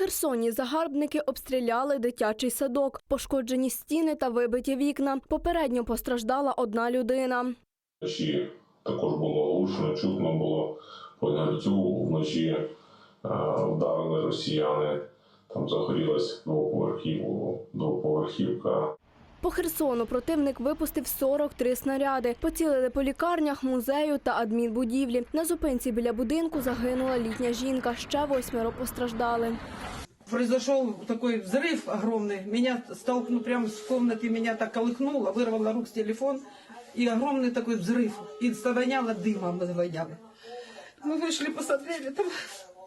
Херсоні загарбники обстріляли дитячий садок, пошкоджені стіни та вибиті вікна. Попередньо постраждала одна людина. Вночі також було гучно, чутно було по гальцю. Вночі е, вдарили росіяни. Там загорілась двоповерхів, двоповерхівка. По Херсону противник випустив 43 снаряди. Поцілили по лікарнях, музею та адмінбудівлі. На зупинці біля будинку загинула літня жінка. Ще восьмеро постраждали Произошел такой взрыв огромный. Меня столкнул прямо с комнаты, меня так колыхнуло, вырвало рук с телефон. И огромный такой взрыв. И завоняло дымом, мы завоняли. Мы вышли, посмотрели, там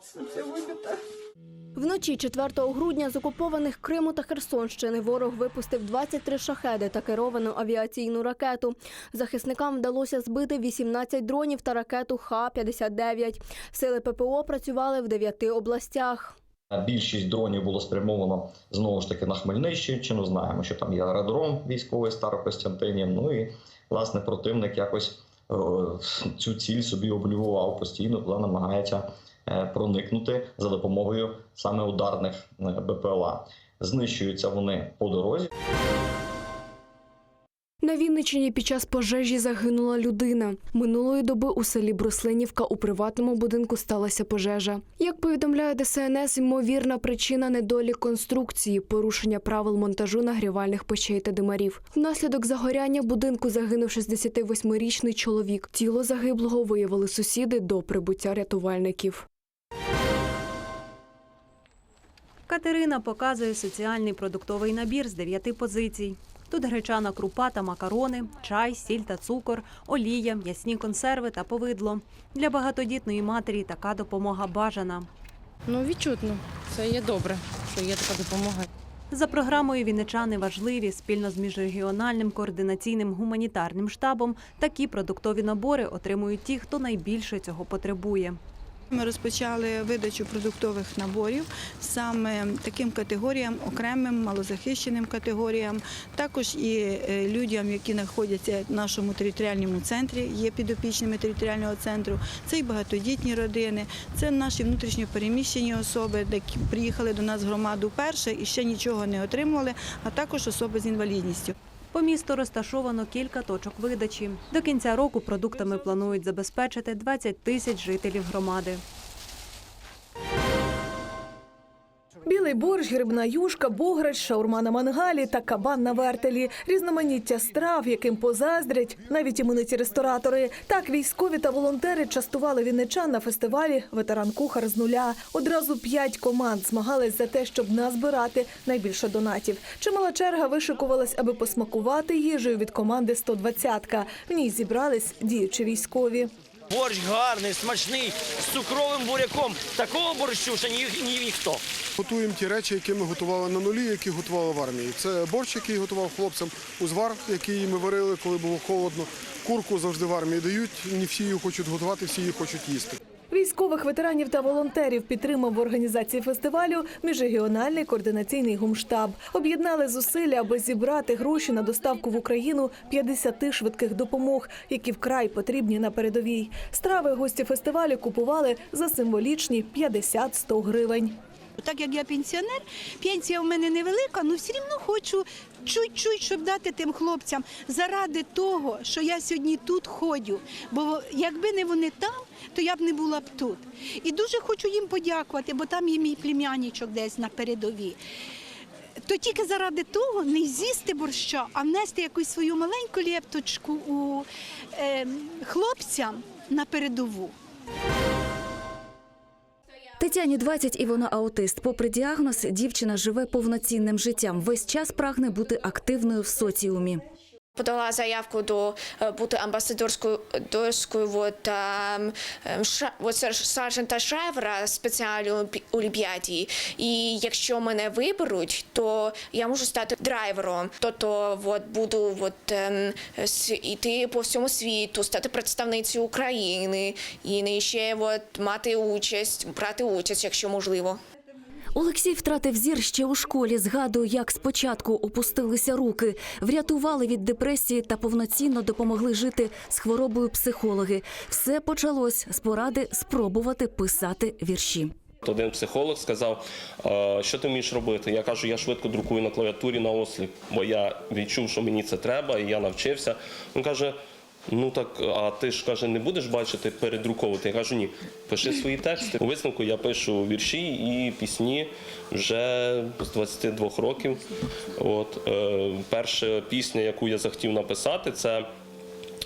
все выбито. Вночі 4 грудня з окупованих Криму та Херсонщини ворог випустив 23 шахеди та керовану авіаційну ракету. Захисникам вдалося збити 18 дронів та ракету Х-59. Сили ППО працювали в 9 областях. Більшість дронів було спрямовано знову ж таки на Хмельниччину. Знаємо, що там є аеродром військовий Старокостянтинів. Ну і власне противник якось е, цю ціль собі облював постійно, туди намагається е, проникнути за допомогою саме ударних е, БПЛА. Знищуються вони по дорозі. На Вінниччині під час пожежі загинула людина. Минулої доби у селі Бруслинівка у приватному будинку сталася пожежа. Як повідомляє ДСНС, ймовірна причина недолік конструкції, порушення правил монтажу нагрівальних печей та димарів. Внаслідок загоряння будинку загинув 68-річний чоловік. Тіло загиблого виявили сусіди до прибуття рятувальників. Катерина показує соціальний продуктовий набір з дев'яти позицій. Тут гречана крупа та макарони, чай, сіль та цукор, олія, м'ясні консерви та повидло. Для багатодітної матері така допомога бажана. Ну, відчутно. Це є добре, що є така допомога. За програмою вінничани важливі спільно з міжрегіональним координаційним гуманітарним штабом такі продуктові набори отримують ті, хто найбільше цього потребує. Ми розпочали видачу продуктових наборів саме таким категоріям, окремим малозахищеним категоріям, також і е, людям, які знаходяться в нашому територіальному центрі, є підопічними територіального центру. Це і багатодітні родини, це наші внутрішньо переміщені особи, які приїхали до нас в громаду вперше і ще нічого не отримували, а також особи з інвалідністю. По місту розташовано кілька точок видачі. До кінця року продуктами планують забезпечити 20 тисяч жителів громади. Білий борщ, грибна юшка, бограч, шаурма на мангалі та кабан на вертелі. Різноманіття страв, яким позаздрять навіть імениті ресторатори. Так військові та волонтери частували вінничан на фестивалі Ветеран кухар з нуля. Одразу п'ять команд змагались за те, щоб назбирати найбільше донатів. Чимала черга вишикувалась, аби посмакувати їжею від команди «120-ка». В ній зібрались діючі військові. Борщ гарний, смачний, з цукровим буряком. Такого борщу ще ні, ні, ніхто. Готуємо ті речі, які ми готували на нулі, які готували в армії. Це борщ, який готував хлопцям, узвар, який ми варили, коли було холодно. Курку завжди в армії дають. Не всі її хочуть готувати, всі її хочуть їсти. Військових ветеранів та волонтерів підтримав в організації фестивалю міжрегіональний координаційний гумштаб. Об'єднали зусилля, аби зібрати гроші на доставку в Україну 50 швидких допомог, які вкрай потрібні на передовій. Страви гості фестивалю купували за символічні 50-100 гривень. Так як я пенсіонер, пенсія в мене невелика, але все одно хочу чуть-чуть, щоб дати тим хлопцям заради того, що я сьогодні тут ходю. Бо якби не вони там, то я б не була б тут. І дуже хочу їм подякувати, бо там є мій племянничок десь на передовій. То тільки заради того не з'їсти борща, а внести якусь свою маленьку лепточку у е, хлопцям на передову. Тетяні 20 і вона аутист. Попри діагноз, дівчина живе повноцінним життям. Весь час прагне бути активною в соціумі. Подала заявку до е, бути амбасадорською дошкою от, ем, ем, сер- сержанта Шрайвера спеціальній олімпі- олімпіаді. І якщо мене виберуть, то я можу стати драйвером. Тобто от, буду от, ем, с- йти по всьому світу, стати представницею України і не ще от, мати участь, брати участь, якщо можливо. Олексій втратив зір ще у школі. Згадує, як спочатку опустилися руки, врятували від депресії та повноцінно допомогли жити з хворобою психологи. Все почалось з поради спробувати писати вірші. Один психолог сказав, «Е, що ти вмієш робити. Я кажу, я швидко друкую на клавіатурі на осліп, бо я відчув, що мені це треба, і я навчився. Він каже: ну так, а ти ж каже, не будеш бачити передруковувати. Я кажу, ні, пиши свої тексти. У висновку я пишу вірші і пісні вже з 22 років. От е, перша пісня, яку я захотів написати, це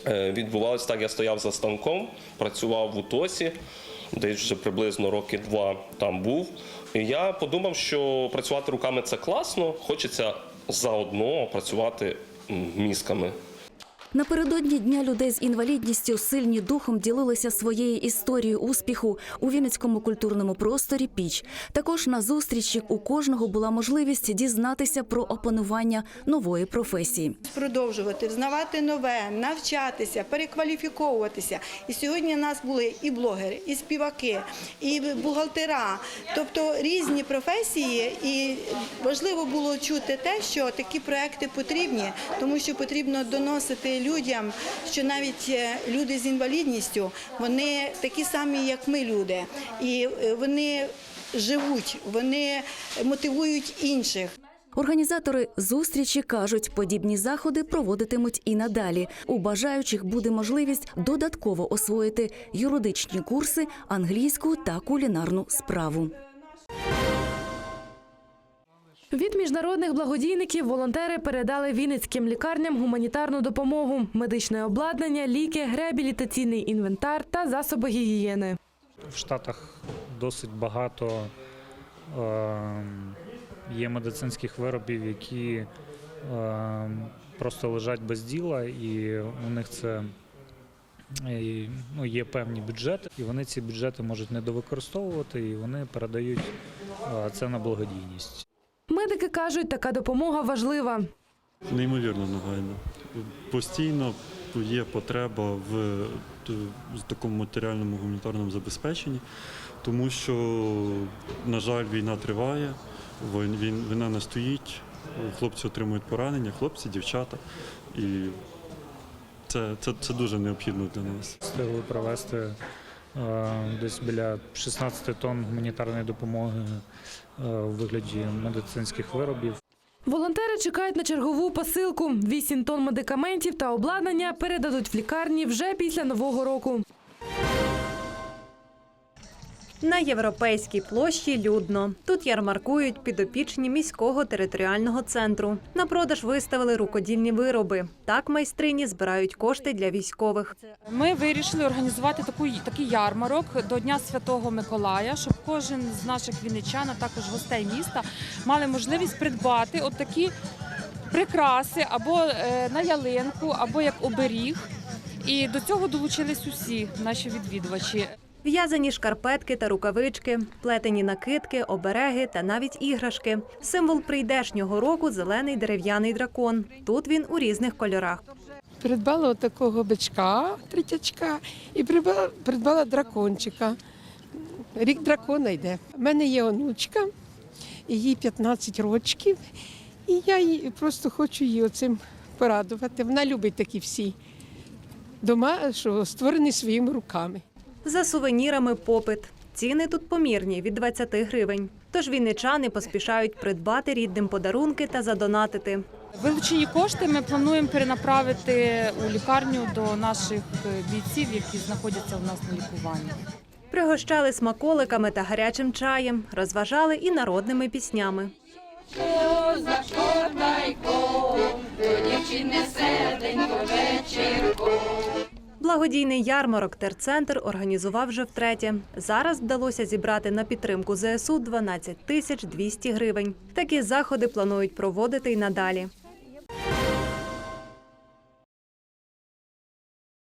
е, відбувалось так. Я стояв за станком, працював в УТОСі, десь вже приблизно роки два там був. І я подумав, що працювати руками це класно, хочеться заодно працювати мізками. Напередодні дня людей з інвалідністю сильні духом ділилися своєю історією успіху у Вінницькому культурному просторі Піч. Також на зустрічі у кожного була можливість дізнатися про опанування нової професії. Продовжувати, взнавати нове, навчатися, перекваліфіковуватися. І сьогодні у нас були і блогери, і співаки, і бухгалтера, тобто різні професії. І важливо було чути те, що такі проекти потрібні, тому що потрібно доносити людям, що навіть е, люди з інвалідністю вони такі самі, як ми, люди, і е, вони живуть, вони мотивують інших. Організатори зустрічі кажуть, подібні заходи проводитимуть і надалі. У бажаючих буде можливість додатково освоїти юридичні курси, англійську та кулінарну справу. Від міжнародних благодійників волонтери передали вінницьким лікарням гуманітарну допомогу, медичне обладнання, ліки, реабілітаційний інвентар та засоби гігієни. В Штатах досить багато е, є медицинських виробів, які е, просто лежать без діла, і у них це ну, є певні бюджети, і вони ці бюджети можуть недовикористовувати, і вони передають е, це на благодійність. Медики кажуть, така допомога важлива. Неймовірно нагально. Постійно є потреба в такому матеріальному гуманітарному забезпеченні, тому що, на жаль, війна триває, війна не стоїть, хлопці отримують поранення, хлопці, дівчата. І це, це, це дуже необхідно для нас. Встигли провести е, десь біля 16 тонн гуманітарної допомоги е, у вигляді медицинських виробів. Волонтери чекають на чергову посилку. 8 тонн медикаментів та обладнання передадуть в лікарні вже після нового року. На європейській площі людно. Тут ярмаркують підопічні міського територіального центру. На продаж виставили рукодільні вироби. Так майстрині збирають кошти для військових. Ми вирішили організувати таку, такий ярмарок до Дня Святого Миколая, щоб кожен з наших вінничан, а також гостей міста, мали можливість придбати от такі прикраси або е, на ялинку, або як оберіг. І до цього долучились усі наші відвідувачі. В'язані шкарпетки та рукавички, плетені накидки, обереги та навіть іграшки. Символ прийдешнього року зелений дерев'яний дракон. Тут він у різних кольорах. Придбала такого бичка, третячка, і придбала, дракончика. Рік дракона йде. У мене є онучка, їй 15 років, і я їй просто хочу її оцим порадувати. Вона любить такі всі дома, що створені своїми руками. За сувенірами попит. Ціни тут помірні від 20 гривень. Тож вінничани поспішають придбати рідним подарунки та задонатити. Вилучені кошти ми плануємо перенаправити у лікарню до наших бійців, які знаходяться у нас на лікуванні. Пригощали смаколиками та гарячим чаєм, розважали і народними піснями. Благодійний ярмарок Терцентр організував вже втретє. Зараз вдалося зібрати на підтримку ЗСУ 12 тисяч 200 гривень. Такі заходи планують проводити й надалі.